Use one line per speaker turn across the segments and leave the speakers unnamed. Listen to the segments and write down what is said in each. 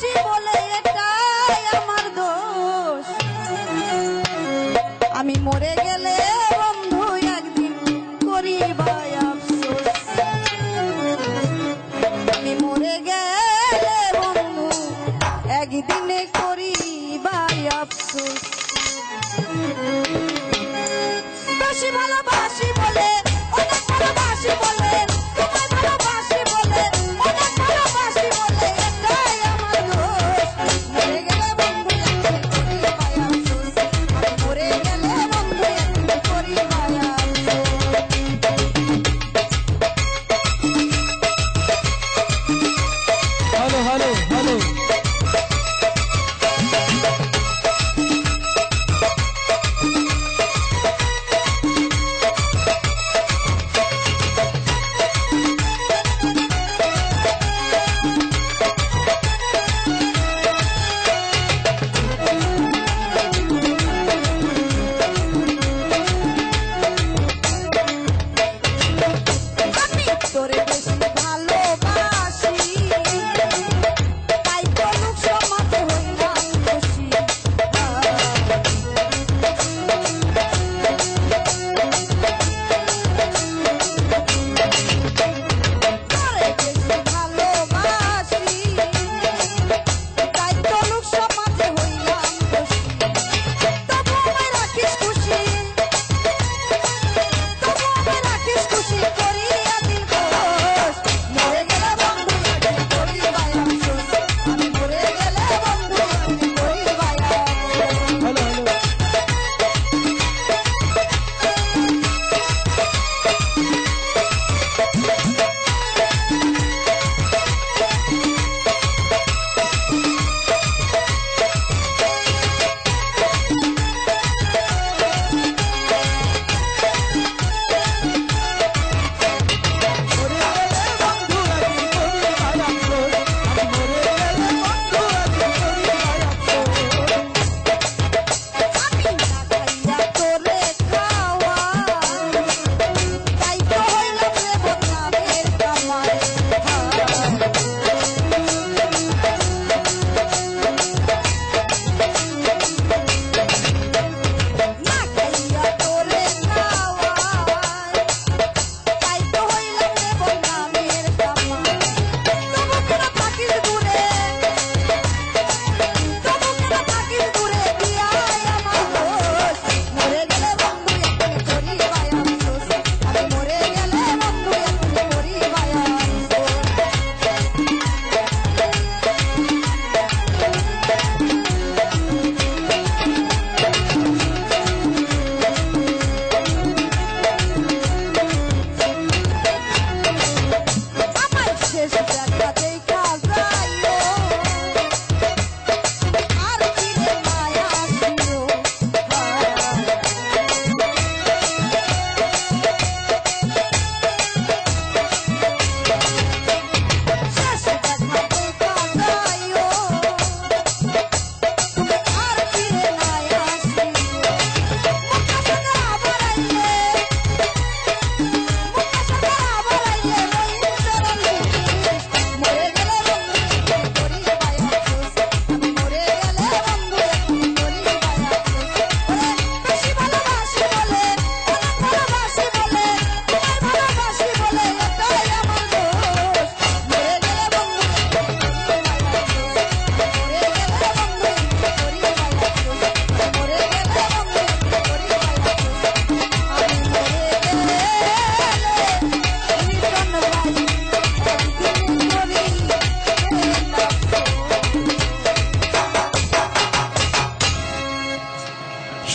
ভালোবাসি বলে এটাই আমার দোষ। আমি মরে গেছি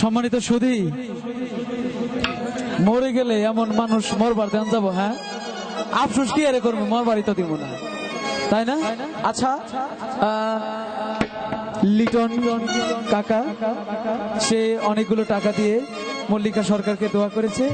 সম্মানিত সুদি মরে গেলে
এমন মানুষ মরবার দেন যাব হ্যাঁ? আফসোস কি আরে করব? মরবারই তো দিব না। তাই না? আচ্ছা লিটন কাকা, সে অনেকগুলো টাকা দিয়ে মল্লিকা সরকারকে দোয়া করেছে।